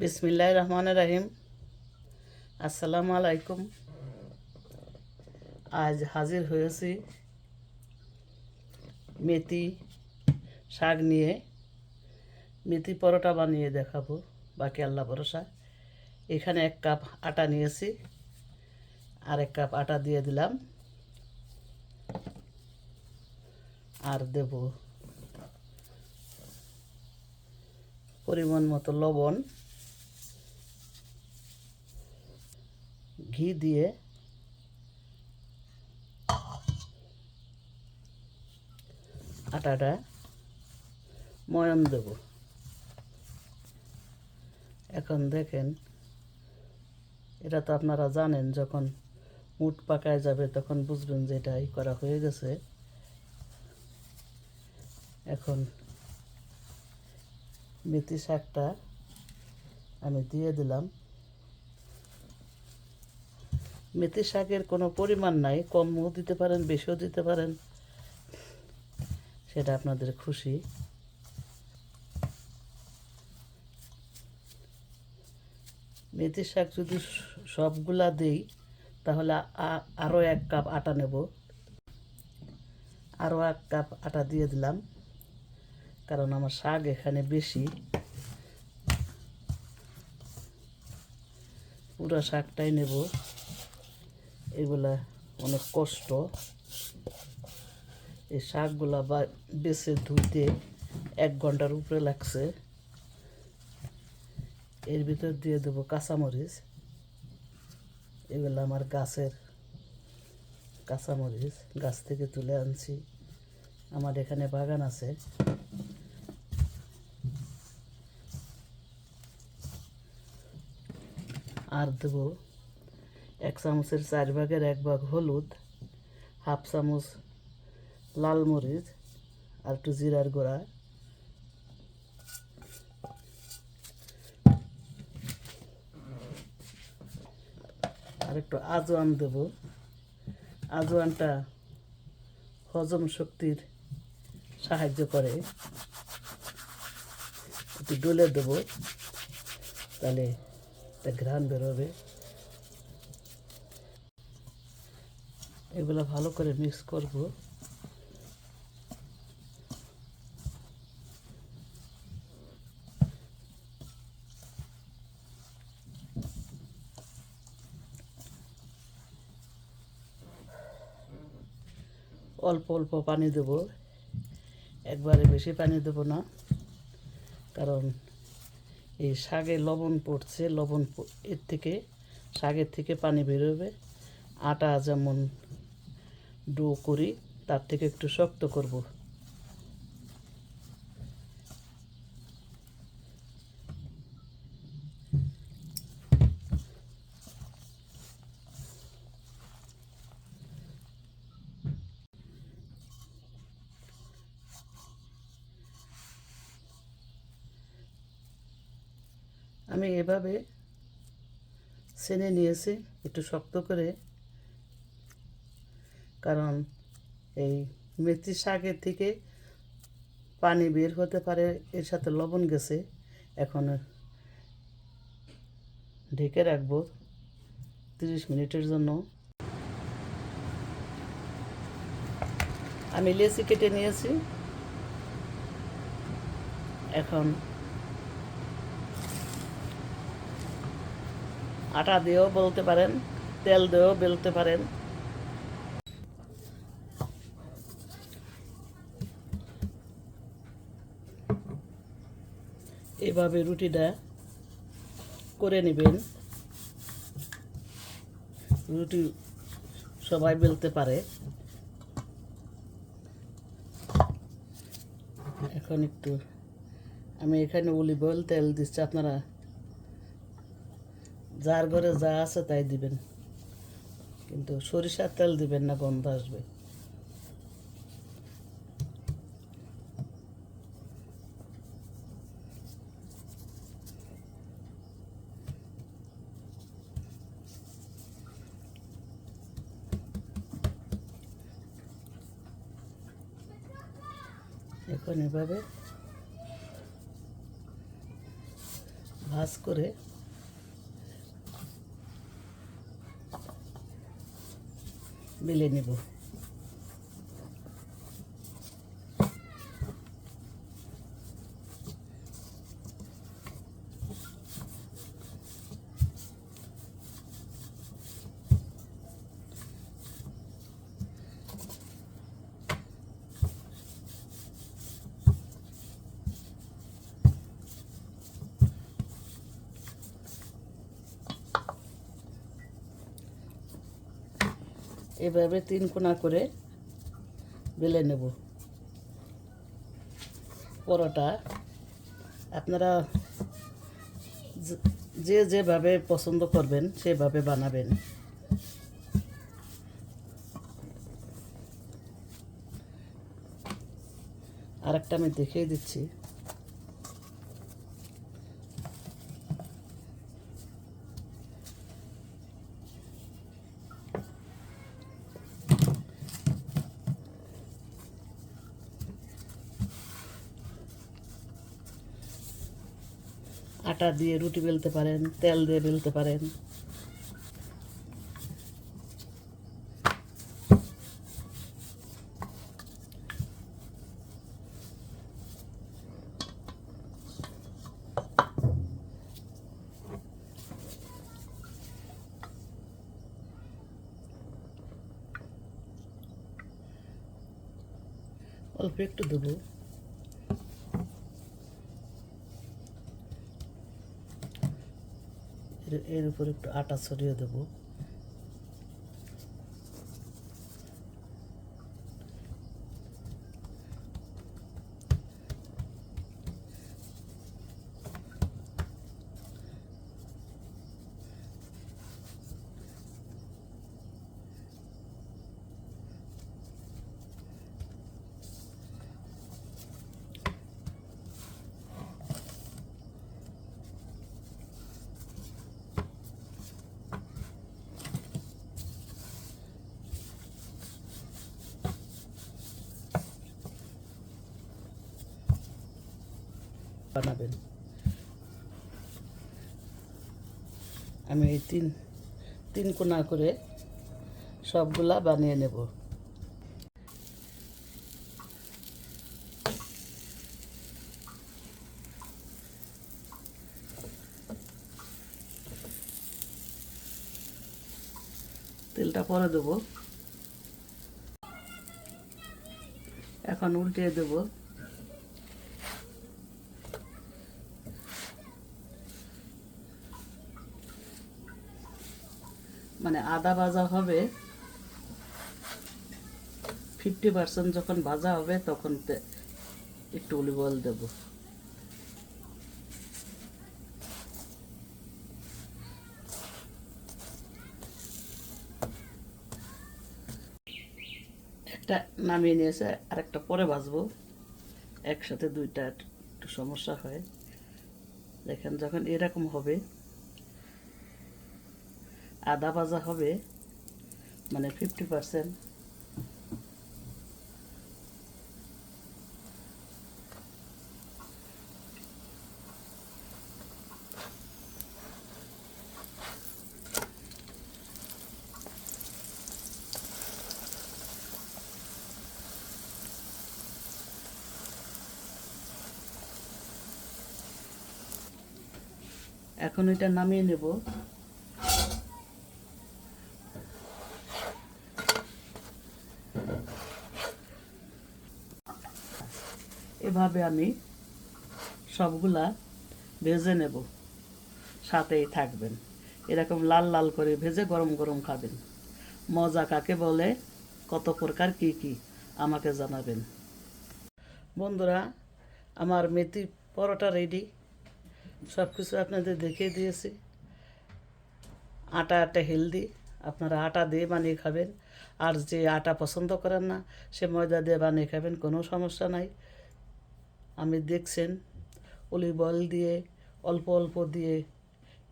বিসমিল্লাহ রহমান রাহিম। আসসালামু আলাইকুম। আজ হাজির হয়েছি মেথি শাক নিয়ে। মেথি পরোটা বানিয়ে দেখাবো, বাকি আল্লাহ ভরসা। এখানে এক কাপ আটা নিয়েছি, আর এক কাপ আটা দিয়ে দিলাম। আর দেব পরিমাণ মতো লবণ। ঘি দিয়ে আটাটা ময়াম দেব। এখন দেখেন, এটা তো আপনারা জানেন, যখন মুট পাকায় যাবে তখন বুঝবেন যে এটা ই করা হয়ে গেছে। এখন মেথি শাকটা আমি দিয়ে দিলাম। মেথি শাকের কোনো পরিমাণ নাই, কমও দিতে পারেন, বেশিও দিতে পারেন। সেটা আপনাদের খুশি। মেথি শাক যদি সবগুলা দিই, তাহলে আরও এক কাপ আটা নেব। আরও এক কাপ আটা দিয়ে দিলাম, কারণ আমার শাক এখানে বেশি। পুরো শাকটাই নেব। এগুলা অনেক কষ্ট। এই শাকগুলা বা বেছে ধুইতে এক ঘণ্টার উপরে লাগছে। এর ভিতর দিয়ে দেবো কাঁচামরিচ। এগুলো আমার গাছের কাঁচামরিচ, গাছ থেকে তুলে আনছি। আমার এখানে বাগান আছে। আর দেবো এক চামচের চার ভাগের এক ভাগ হলুদ, হাফ চামচ লাল মরিচ আর একটু জিরার গুঁড়া। আর একটু আজওয়ান দেব। আজওয়ানটা হজম শক্তির সাহায্য করে। একটু ডলে দেবো, তাহলে একটা ঘ্রাণ বেরোবে এগুলো ভালো করে মিক্স করব। অল্প অল্প পানি দেব। একবারে বেশি পানি দেব না, কারণ এই শাকে লবণ পড়ছে, লবণ এর থেকে শাকের থেকে পানি বেরোবে। আটা যেমন ডো করি তার থেকে একটু শক্ত করব। আমি এভাবে সেনে নিয়েছি একটু শক্ত করে। কারণ এই মেথি শাকের থেকে পানি বের হতে পারে, এর সাথে লবণ গেছে। এখন ঢেকে রাখব তিরিশ মিনিটের জন্য। আমি লেচি কেটে নিয়েছি। এখন আটা দিয়েও বলতে পারেন, তেল দিয়েও বেলতে পারেন। এভাবে রুটিটা করে নেবেন? রুটি সবাই বেলতে পারে। এখন একটু আমি এখানে অলিভ অয়েল তেল দিচ্ছি, আপনারা যার ঘরে যা আছে তাই দিবেন। কিন্তু সরিষার তেল দিবেন না, গন্ধ আসবে। এখন এভাবে ভাজ করে বেলে নেব। এভাবে তিন কোনা করে বেলে নেব। পরোটা আপনারা যে- যেভাবে পছন্দ করবেন, সেভাবে বানাবেন। আরেকটা আমি দেখিয়ে দিচ্ছি। আটা দিয়ে রুটি বেলতে পারেন তেল দিয়ে বেলতে পারেন। অল্প একটু দেবো। এর উপর একটু আটা ছড়িয়ে দেবো। বানাবেন। আমি এই তিন তিন কোনা করে সবগুলা বানিয়ে নেব। তেলটা পরে দেবো। এখন উল্টিয়ে দেবো মানে আদা ভাজা হবে। ফিফটি পার্সেন্ট যখন ভাজা হবে, তখন একটু অলিভ অয়েল দেবো। একটা নামিয়ে নিয়েছে আর একটা পরে ভাজবো। একসাথে দুইটা একটু সমস্যা হয়। দেখেন যখন এরকম হবে আদা ভাজা হবে মানে ফিফটি পার্সেন্ট এখন এটা নামিয়ে নেব। এভাবে আমি সবগুলা ভেজে নেব। সাথেই থাকবেন। এরকম লাল লাল করে ভেজে গরম গরম খাবেন। মজা কাকে বলে? কত প্রকার কি কি? আমাকে জানাবেন। বন্ধুরা, আমার মেথি পরোটা রেডি সব কিছু আপনাদের দেখিয়ে দিয়েছি। আটা একটা হেলদি আপনারা আটা দিয়ে বানিয়ে খাবেন। আর যে আটা পছন্দ করেন না, সে ময়দা দিয়ে বানিয়ে খাবেন, কোনো সমস্যা নাই। আমি দেখছেন অলিভ অয়েল দিয়ে, অল্প অল্প দিয়ে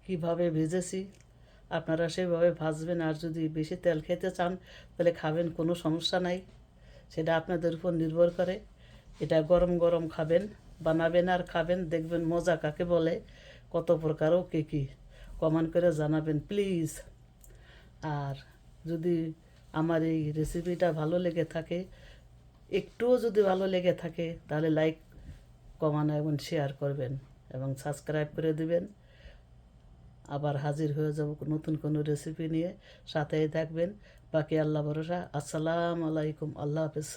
কীভাবে ভেজেছি। আপনারা সেভাবে ভাজবেন আর যদি বেশি তেল খেতে চান, তাহলে খাবেন, কোনো সমস্যা নাই। সেটা আপনাদের উপর নির্ভর করে। এটা গরম গরম খাবেন, বানাবেন আর খাবেন, দেখবেন মজা কাকে বলে, কত প্রকারও কে কী। কমেন্ট করে জানাবেন, প্লিজ। আর যদি আমার এই রেসিপিটা ভালো লেগে থাকে, একটুও যদি ভালো লেগে থাকে, তাহলে লাইক কমান এবং শেয়ার করবেন এবং সাবস্ক্রাইব করে দিবেন। আবার হাজির হয়ে যাব নতুন কোনো রেসিপি নিয়ে। সাথেই থাকবেন। বাকি আল্লাহ ভরসা। আসসালাম আলাইকুম। আল্লাহ হাফেজ।